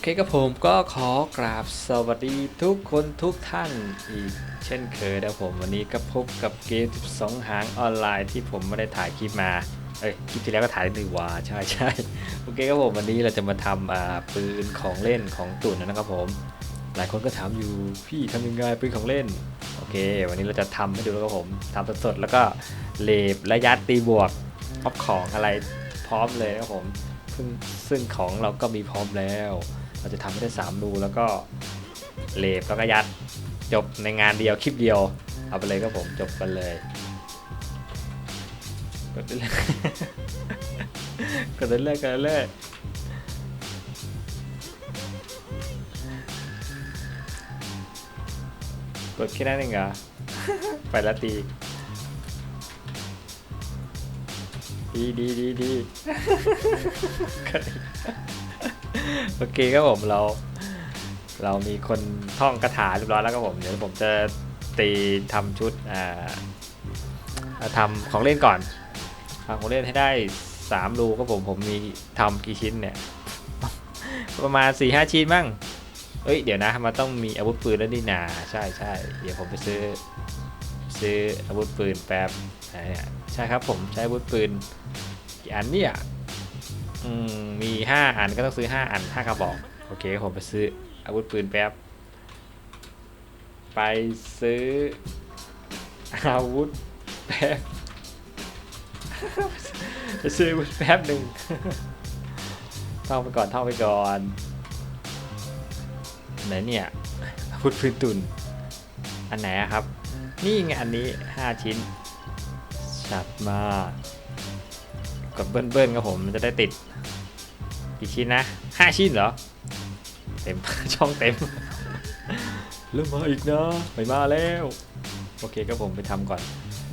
อเคกับผมก็ขอกราบสวัสดีทุกคนทุกท่านอีกเช่นเคยนะผมวันนี้ก็พบกับเกม 12 หางออนไลน์ที่ผมไม่ได้ถ่ายคลิปมา เอ้ยคลิปที่แล้วก็ถ่ายได้หนึ่งวาใช่ใช่โอเคครับผมวันนี้เราจะมาทำอ่าปืนของเล่นของตุ่นนะครับผม หลายคนก็ถามอยู่พี่ทำยังไงปืนของเล่นโอเค วันนี้เราจะทำให้ดูแล้วครับผมทำสดๆแล้วก็เลบและยัดตีบวกออฟของอะไรพร้อมเลยนะครับผมซึ่งซึ่งของเราก็มีพร้อมแล้ว เราจะทำให้ได้3รูแล้วก็เลบแล้วก็ยัดจบในงานเดียวคลิปเดียว เอาไปเลยครับผมจบกันเลยกดได้เลยกดได้เลยกดได้เลยกดแค่นั้นเองเหรอไปละตีดีดีดีดี โอเคครับผมเรา เรามีคนท่องคาถาเรียบร้อยแล้วครับผมเดี๋ยวผมจะตีทำชุดอ่าทำของเล่นก่อนทำของเล่นให้ได้สามรูครับผมผมมีทำกี่ชิ้นเนี่ย ประมาณ4ี่ห้าชิ้นมั้งเอ้ยเดี๋ยวนะมันต้องมีอาวุธปืนแล้วนี่นาใช่ใช่เดี๋ยวผมไปซื้อซื้ออาวุธปืนแป๊บใช่ครับผมใช้อาวุธปืนกี่อันเนี่ย อืมมี5อันก็ต้องซื้อ5อัน5กระบอก โอเคผมไปซื้ออาวุธปืนแป๊บ ไปซื้อ อาวุธแป๊บ ไปซื้ออาวุธแป๊บหนึ่ง ท่องไปก่อนท่องไปก่อนไหนเนี่ยอาวุธปืนตุน อันไหนอะครับ นี่ไงอันนี้5ชิ้น ชัดมาก ดเบิ้ลๆครับผมมันจะได้ติดกี่ชิ้นนะห้าชิ้นเหรอ เต็ม ช่องเต็ม เริ่มมาอีกนะไม่มาแล้ว โอเคก็ผมไปทำก่อน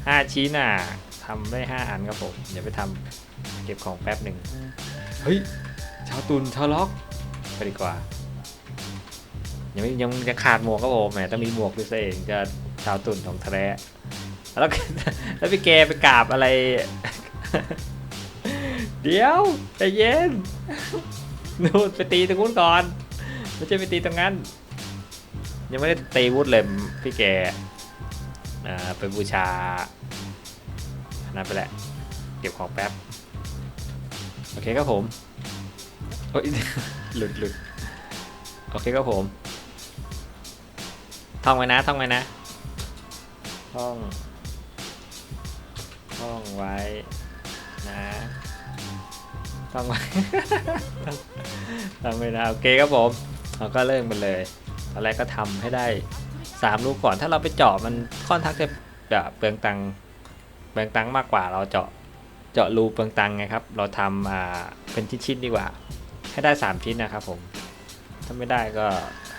ห้าชิ้นน่ะทำได้ห้าอันครับผม เดี๋ยวไปทำเก็บของแป๊บหนึ่งเฮ้ยชาวตุนชาวล็อกไปดีกว่า ยังไม่ยังจะขาดหมวกครับผมแหมต้องมีหมวกด้วยซะเองจะชาวตุนของแท้แล้วแล้วพี่แกไปกราบอะไร เดี๋ยวใจเย็นนู่นไปตีตรงนู้นก่อน ไม่ใช่ไปตีตรงนั้น ยังไม่ได้ตีวุฒเลยพี่แกอ่าไปบูชานนั้นไปแหละเก็บของแป๊บ โอเคครับผมโอ้ยหลุดหลุดโอเคครับผมท่องไว้นะท่องไว้นะท่องท่องไว้นะ ท่องไว้ท่องไว้นะโอเคครับผมเราก็เริ่มกันเลยตอนแรกก็ทำให้ได้สามลูกก่อน ถ้าเราไปเจาะมันค่อนข้างจะจะเปลืองตังเปลืองตังมากกว่าเราเจาะเจาะรูเปลืองตังไงครับ เราทำอ่าเป็นชิ้นๆดีกว่า ให้ได้สามชิ้นนะครับผม ถ้าไม่ได้ก็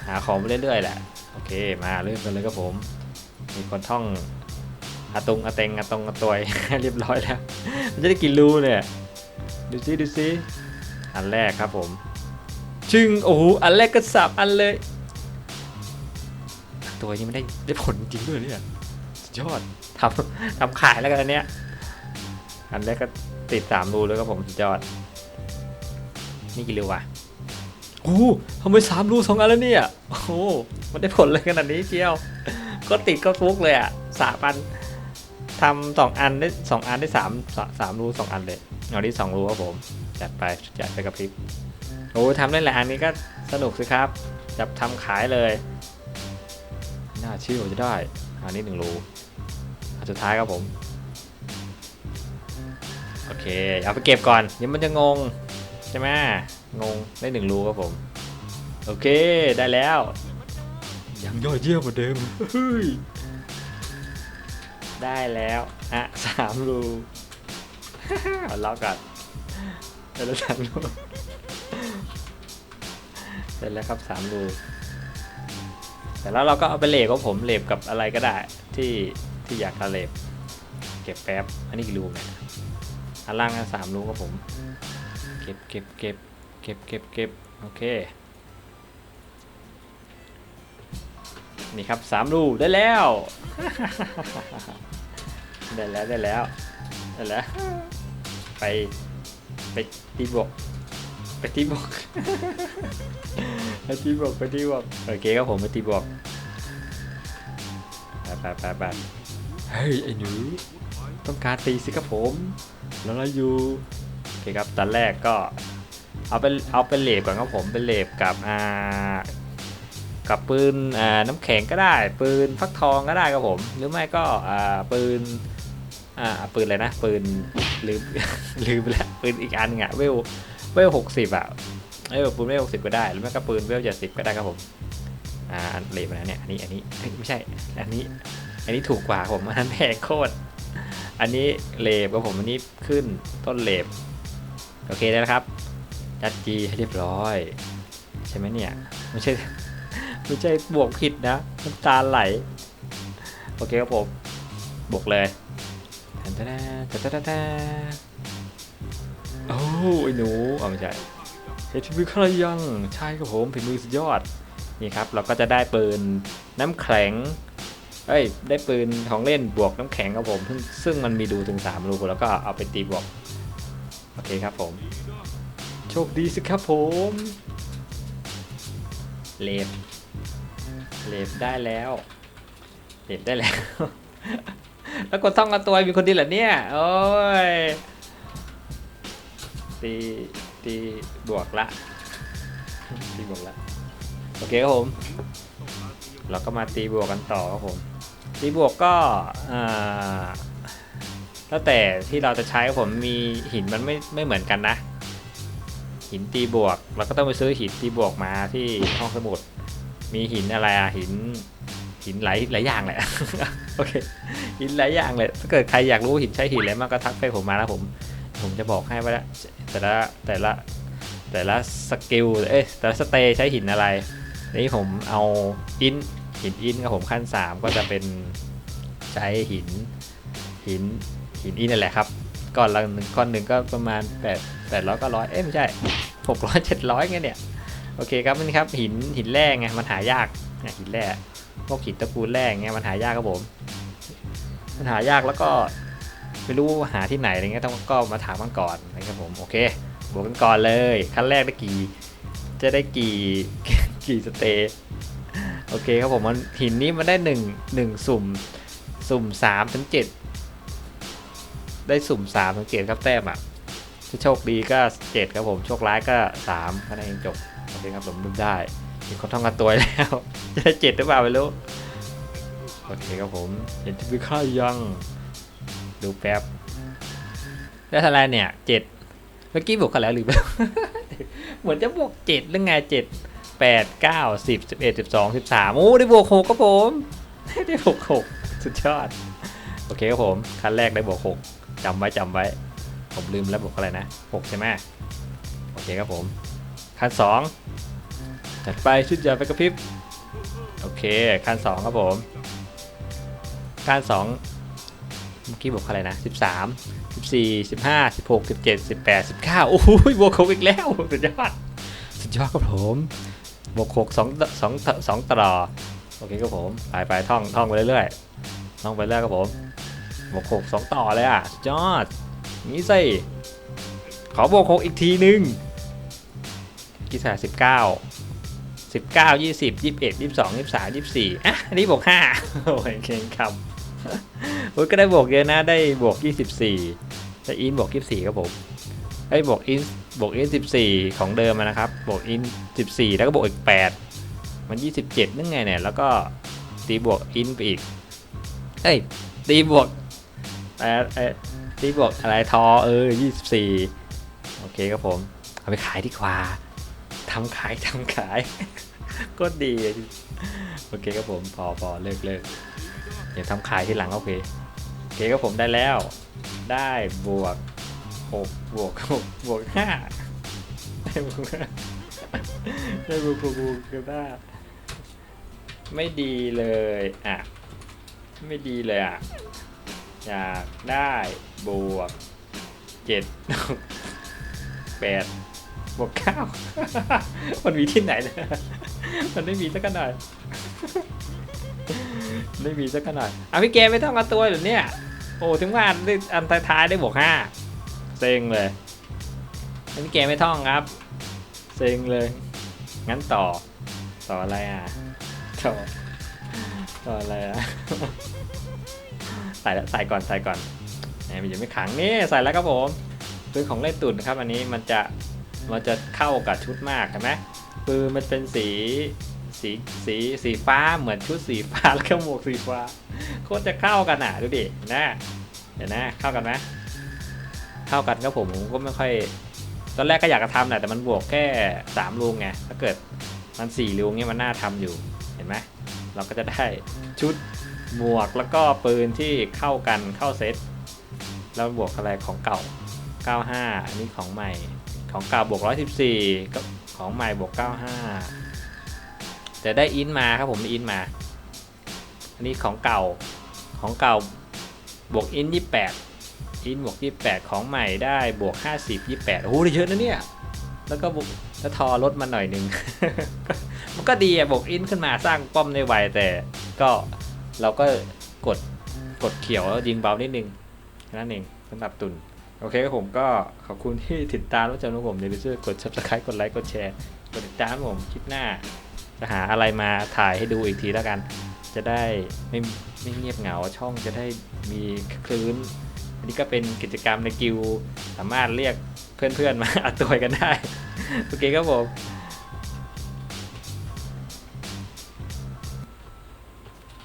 หาของไปเรื่อยๆแหละ โอเคมาเริ่มกันเลยครับผม มีคนท่องอาตุงอาเตงอาตงอาตวยเรียบร้อยแล้ว มันจะได้กี่รูเนี่ย ดูซิดูซิอันแรกครับผม ชึงโอ้โหอันแรกก็สับอันเลย ตัวนี้ไม่ได้ได้ผลจริงด้วยเนี่ยสุดยอดทำทำขายแล้วกันอันเนี้ยอันแรกก็ติดสามรูเลยครับผมสุดยอด นี่กี่รูวะโอ้โหทำไมสามรูสองอันแล้วเนี่ย โอ้โหมันได้ผลเลยขนาดนี้เชียว ก็ติดก็ฟุกเลยอะสามอัน ทำสองอันได้สองอันได้สามสสามรูสองอันเลยเอาที่สองรูครับผมจัดไปจัดไปกับพริบโอ้ทำได้หลายอันนี้ก็สนุกสิครับ จับทำขายเลยน่าเชื่อว่าจะได้ อันนี้หนึ่งรูอันสุดท้ายครับผม โอเค เอาไปเก็บก่อนเดี๋ยวมันจะงง ใช่ไหมงงได้หนึ่งรูครับผม โอเคได้แล้ว ยังยอดเยี่ยมเหมือนเดิมเฮ้ย ได้แล้วอะสามรูเอาล็อกก่อนได้แล้วสามรูได้แล้วครับสามรูแต่แล้วเราก็เอาไปเล็บของผมเล็บกับอะไรก็ได้ที่ที่อยากจะเล็บเก็บแป๊บอันนี้กี่รูเนี่ยอันล่างอันสามรูครับผม เก็บเก็บเก็บเก็บเก็บเก็บโอเค นี่ครับสามรูได้แล้ว ได้แล้วได้แล้วได้แล้ว ไปไปตีบวกไปตีบวกไปตีบวกไปตีบวกโอเคครับผมไปตีบวกไปไปไปไปเฮ้ยไอ้หนูต้องการตีสิครับผม แล้วเราอยู่โอเคครับตอนแรกก็เอาเป็นเอาเป็นเล็บก่อนครับผมเป็นเล็บกับอ่า กับปืนน้ำแข็งก็ได้ ปืนฟักทองก็ได้ครับผม หรือไม่ก็ปืนปืนอะไรนะปืนลืมลืมไปแล้วปืนอีกอันหนึงอะเวลเวลหกสิบอะเอ้ยปืนเวลหกสิบก็ได้หรือไม่ก็ปืนเวลเจ็ดสิบก็ได้ครับผมอ่าอันเลมนะเนี่ยอันนี้อันนี้ไม่ใช่อันนี้ อันนี้ถูกกว่าผมอันนั้นแพงโคตรอันนี้เลบครับผมอันนี้ขึ้นต้นเลบโอเคได้แล้วครับจัดจีให้เรียบร้อย ใช่ไหมเนี่ยไม่ใช่ ไม่ใช่บวกผิดนะน้ำตาไหล โอเคครับผม บวกเลยแทนแทนแทนแทนแทนโอ้ไอ้หนูเอาไม่ใช่เฮทีวีคลยังใช่ครับผมฝีมือสุดยอด นี่ครับ เราก็จะได้ปืนน้ำแข็ง เอ้ย ได้ปืนของเล่นบวกน้ำแข็งครับผม ซึ่งมันมีดูถึง3รูแล้วก็เอาไปตีบวก โอเคครับผม โชคดีสิครับผม เลฟ เลฟได้แล้วเลฟได้แล้ว แล้วกดท่องกันตัวมีคนดีเหรอเนี่ย โอ้ยตีตีบวกละตีบวกละ โอเคครับผม เราก็มาตีบวกกันต่อครับผม ตีบวกก็อ่าแล้วแต่ที่เราจะใช้ครับผมมีหินมันไม่ไม่เหมือนกันนะ หินตีบวกเราก็ต้องไปซื้อหินตีบวกมาที่ห้องสมุด มีหินอะไรอะหินหินหลายหลายอย่างแหละโอเคหินหลายอย่างเลยถ้าเกิดใครอยากรู้หินใช้หินอะไรมากก็ทักไปผมมาแล้วผม ผมจะบอกให้ว่าแต่ละแต่ละแต่ละสกิลเอ้ยแต่ละสเตย์ใช้หินอะไรนี่ผมเอาอินหินอินกับผมขั้น 3 ก็จะเป็นใช้หินหินหินอินนั่นแหละครับก้อนละหนึ่งก้อนหนึ่งก็ประมาณ8 800ก็ร้อยเอ้ยไม่ใช่600 700ไงเนี่ย โอเคครับนี่ครับหินหินแร่ไงมันหายากเนี่ยหินแร่พวกหินตระกูลแร่ไงมันหายากครับผมมันหายากแล้วก็ไม่รู้หาที่ไหนอะไรเงี้ยต้องก็มาถามกันก่อนนะครับผมโอเคบวกกันก่อนเลยขั้นแรกได้กี่จะได้กี่กี่สเตย์โอเคครับผมมันหินนี้มันได้หนึ่งหนึ่งสุ่มสุ่มสามถึงเจ็ดได้สุ่มสามถึงเจ็ดครับแต้มอะถ้าโชคดีก็เจ็ดครับผมโชคร้ายก็สามคะแนนจบ โอเคครับผมดูได้มีคนท่องกันตัวแล้ว จะได้เจ็ดหรือเปล่าไม่รู้โอเคครับผมเห็นที่วิค่ายังดูแป๊บได้เท่าไรเนี่ยเจ็ดเมื่อกี้บวกกันแล้วหรือเปล่าเหมือนจะบวกเจ็ดหรือไงเจ็ดแปดเก้าสิบสิบเอ็ดสิบสองสิบสามโอ้ได้บวกหกครับผมได้บวกหกสุดยอดโอเคครับผมขั้นแรกได้บวกหกจำไว้จำไว้ ผมลืมแล้วบวกอะไรนะหกใช่ไหมโอเคครับผม ขั้นสองจัดไปชุดใหญ่ไปกระพริบโอเคขั้นสองครับผมขั้นสองเมื่อกี้บอกอะไรนะ 13 14 15 16 17 18 19 โอ้ยบวกหกอีกแล้ว สุดยอด สุดยอดครับผมบวกหกสองสองสองตลอโอเคครับผมไปไปท่องท่องไปเรื่อยๆท่องไปเรื่อยครับผมบวกหกสองต่อเลยอะ สุดยอด นี่สิ ขอบวกหกอีกทีนึง กี่สาสิบเก้าสิบเก้ายี่สิบยี่สิบเอ็ดยี่สิบสองยี่สิบสามยี่สิบสี่อะอันนี้บวกห้าโอ้ยเก่งคำโอ้ยก็ได้บวกเยอะนะได้บวก24ได้อินบวก24ครับผมไอ้บวกอินบวกอิน14ของเดิมนะครับบวกอิน14แล้วก็บวกอีก8มัน27นึงไงเนี่ยแล้วก็ตีบวกอินไปอีกเอ้ยตีบวกเอ่อเอ่อตีบวกอะไรทอเออ24โอเคครับผม เอาไปขายดีกว่าำขายทำขายก็ดีโอเคครับผมพอพอเลิกเลิกเดี๋ยวทำขายที่หลังโอเคโอเคก็ผมได้แล้ว ได้บวกหกบวกหกบวกห้าได้บวกห้าได้บวกหกบวกห้ไม่ดีเลยอะไม่ดีเลยอะอยากได้บวกเจ็ดแปด บวกเก้ามันมีที่ไหนเลยมันไม่มีสักหน่อยไม่มีสักขนาดอะพี่เกมไม่ต้องมาตัวหรือเนี่ยโอ้ถึงว่าได้อันท้ายๆได้บวกห้าเซ็งเลยอันนี้เกมไม่ท่องครับ เซ็งเลย งั้นต่อ ต่ออะไรอะ ต่อ ต่ออะไรอะ ใส่ล้วใส่ก่อนใส่ก่อนแหมมันยังไม่ขังนี่ใส่แล้วครับผมปืนของเล่นตุ่นครับ อันนี้มันจะ มันจะเข้ากับชุดมากเห็นไหมปืนมันเป็นสีสีสีสีฟ้าเหมือนชุดสีฟ้าแล้วก็หมวกสีฟ้าโคตรจะเข้ากันอะดูดินะเห็นนะเข้ากันไหมเข้ากันก็ผมผมก็ไม่ค่อย ตอนแรกก็อยากจะทำแหละแต่มันบวกแค่สามลูกไงถ้าเกิดมันสี่ลูกเนี่ยมันน่าทำอยู่เห็นไหมเราก็จะได้ชุดหมวกแล้วก็ปืนที่เข้ากันเข้าเซตแล้วบวกอะไรของเก่า 95 อันนี้ของใหม่ ของเก่าบวก114ก็ของใหม่บวก95 จะได้อินมาครับผมอินมา อันนี้ของเก่าของเก่าบวกอิน28 อินบวก28 ของใหม่ได้บวก 50 28โอ้โหด้เยอะนะเนี่ย แล้วก็บวกแล้วทอลดมาหน่อยหนึ่ง มันก็ดีอะบวกอินขึ้นมาสร้างป้อมได้ไวแต่ก็เราก็กดกดเขียวแล้วยิงเบานิดนึงแค่นั่นเองสำหรับตุน โอเคครับผมก็ขอบคุณที่ติดตามรับชมของผมอย่าลืมช่วยกด subscribe กดไลค์กดแชร์กดติดตามผมคลิปหน้า จะหาอะไรมาถ่ายให้ดูอีกทีแล้วกัน จะได้ไม่ไม่เงียบเหงาช่องจะได้มีคลื่นอันนี้ก็เป็นกิจกรรมในกิวสามารถเรียกเพื่อนๆมาอัดตัวกันได้ โอเคครับผม